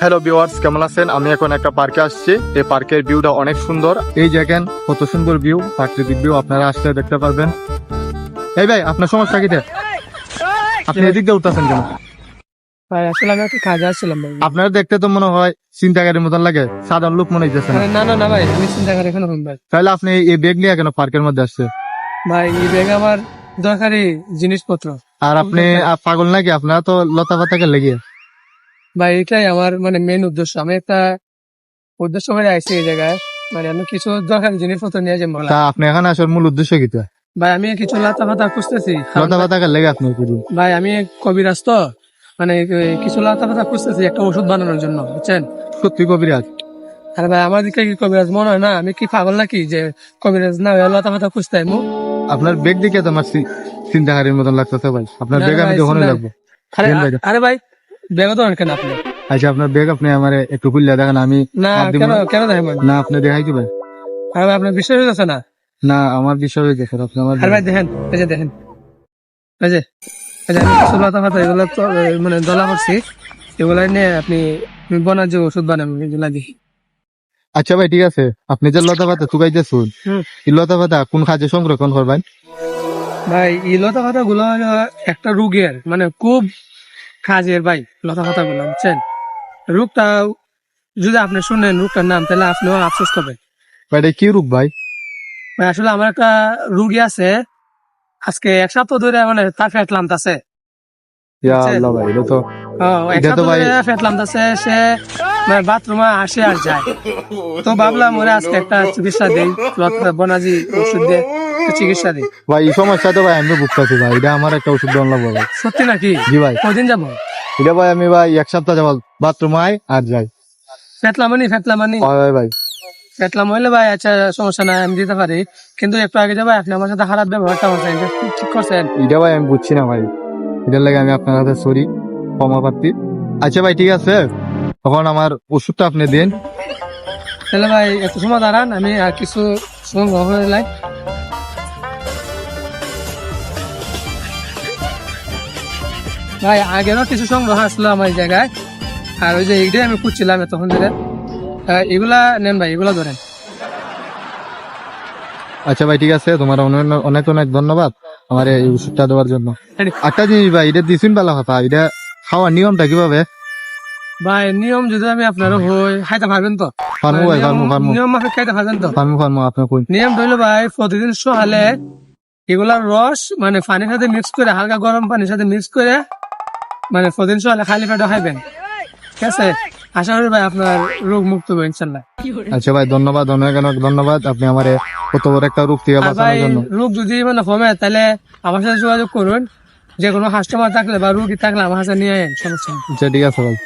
Hello viewers কেমন আছেন? আমি এখন একটা পার্কে আসছি। এই পার্কের ভিউটা অনেক সুন্দর। এই দেখেন কত সুন্দর ভিউ প্রাকৃতিক ভিউ আপনারা আসলে দেখতে পারবেন। এই ভাই আপনার সমস্যা কি আপনি এদিক দিয়ে উঠতেছেন কেন? ভাই আসলে আমি একটা কাজে আসছিলাম ভাই। আপনার দেখতে তো মনে হয় চিন্তাকারীর মতন লাগে। সাধারণ লোক মনে হইতেছে না। না না ভাই আমি চিন্তা করে হন ভাই। তাহলে আপনি এই ব্যাগ নিয়ে কেন পার্কের মধ্যে আসছে ভাই এই ব্যাগ আমার দরকারি জিনিসপত্র। আর আপনি পাগল নাকি? আপনারা তো লতা পাতাকে লেগে। ভাই এটাই আমার মানে মেন উদ্দেশ্য। আমি একটা উদ্দেশ্য করে আইছি এই জায়গায়। মানে আমি কিছু দরকারি জিনিসপত্র নিয়ে যাব তা আপনি এখানে আসার মূল উদ্দেশ্য কি? ভাই আমি কিছু লাতা ফাতা খুঁজতেছি। লতা পাতাকে লেগে আপনি ভাই আমি কবিরাজ তো। মানে কিছু লতা ফাতা খুঁজতেছি একটা ওষুধ বানানোর জন্য বুঝছেন? সত্যি কবিরাজ? আরে ভাই আমার দিকে কি কবিরাজ মনে হয় না? আমি কি পাগল নাকি যে কবিরাজ না লতা ফাতা খুঁজতে? আপনার বেগ দিকে তো আমার চিন্তাকারীর মতন লাগতেছে ভাই। আপনার না, ব্যাগ আমি ভাই, যখনই লাগবো আরে ভাই, দেন। আরে ভাই বেগত কেন আপনি? আচ্ছা আপনার ব্যাগ আপনি আমার একটু খুললে দেখেন আমি না কেন। কেন দেখেন না আপনি দেখাই ভাই আরে আপনার বিশ্বাস হয়ে যাচ্ছে না? না আমার বিষয় হয়ে গেছে আপনি আমার আরে ভাই দেখেন। এই যে দেখেন। এই যে এই যে আমি কিছু লতা ফাতা এগুলো তো মানে দলা করছি। এগুলা নিয়ে আপনি বনার যে ওষুধ বানাবেন এগুলা দিয়ে। আচ্ছা ভাই ঠিক আছে। আপনি যে লতা পাতা চুকাইতেছুন হুম। এই লতা পাতা কোন কাজে সংরক্ষণ করবেন? ভাই এই লতা পাতা গুলো একটা রোগের মানে খুব কাজের ভাই লতা কথা বললাম বুঝছেন? রোগটা যদি আপনি শুনেন রোগটার নাম তাহলে আপনিও আফসোস করবেন। ভাই এটা কি রূপ ভাই? ভাই আসলে আমার একটা রুগী আছে আজকে এক সপ্তাহ ধরে মানে তার ফ্যাট লামতাছে। ইয়া। আল্লাহ ভাই এটা তো এক সপ্তাহ ধরে ফ্যাট লামতাছে সে মানে বাথরুমে আসে আর যায়। তো ভাবলাম ওরে আজকে একটা চিকিৎসা দিই লতা বনাজি ওষুধ দিয়ে। চিকিৎসা দিই। ভাই এই সমস্যা তো ভাই আমি ভুগতেছি ভাই। এটা আমার একটা ওষুধ দেওয়া লাগবে ভাই। সত্যি নাকি? জি ভাই। কদিন যাব? এটা ভাই আমি ভাই এক সপ্তাহ যাব। বাথরুম আই আর যাই। ফেটলামানি ফেটলামানি হয় ভাই ভাই। ফেটলাম হইলে ভাই আচ্ছা সমস্যা নাই আমি দিতে পারি। কিন্তু একটু আগে যাব আপনি আমার সাথে খারাপ ব্যবহারটা করছেন এটা ঠিক করছেন? এটা ভাই আমি বুঝছি না ভাই। এটার লাগে আমি আপনার হাতে সরি ক্ষমা প্রার্থী। আচ্ছা ভাই ঠিক আছে। তখন আমার ওষুধটা আপনি দিন। তাহলে ভাই একটু সময় দাঁড়ান আমি আর কিছু সংগ্রহ করে ভাই আগেরও কিছু সংগ্রহ আসলো আমার এই জায়গায়। আর ওই যে এইটাই আমি খুঁজছিলাম তখন ধরে। এগুলা নেন ভাই এগুলা ধরেন। আচ্ছা ভাই ঠিক আছে তোমার অনেক অনেক ধন্যবাদ আমার এই ওষুধটা দেওয়ার জন্য। একটা জিনিস ভাই এটা দিছুন বেলা কথা এটা খাওয়ার নিয়মটা কীভাবে? ভাই নিয়ম যদি আমি আপনারও হই খাইতে পারবেন তো? ফার্মু ভাই ফার্মু নিয়ম- ফার্মু নিয়ম মাফিক খাইতে পারবেন তো? ফার্মু ফার্মু আপনার কই? নিয়ম ধরলো ভাই প্রতিদিন সকালে এগুলার রস মানে পানির সাথে মিক্স করে হালকা গরম পানির সাথে মিক্স করে মানে প্রতিদিন সকালে খালি পেটে খাইবেন? ঠিক আছে? আশা করি ভাই আপনার রোগ মুক্ত হবে ইনশাল্লাহ। আচ্ছা ভাই ধন্যবাদ অনেক অনেক ধন্যবাদ। আপনি আমার কত বড় একটা রোগ থেকে বাঁচানোর জন্য। রোগ যদি মানে কমে তাহলে আমার সাথে যোগাযোগ করুন। যে কোনো কাস্টমার থাকলে বা রুগী থাকলে আমার কাছে নিয়ে আসেন সমস্যা। আচ্ছা ঠিক আছে ভাই।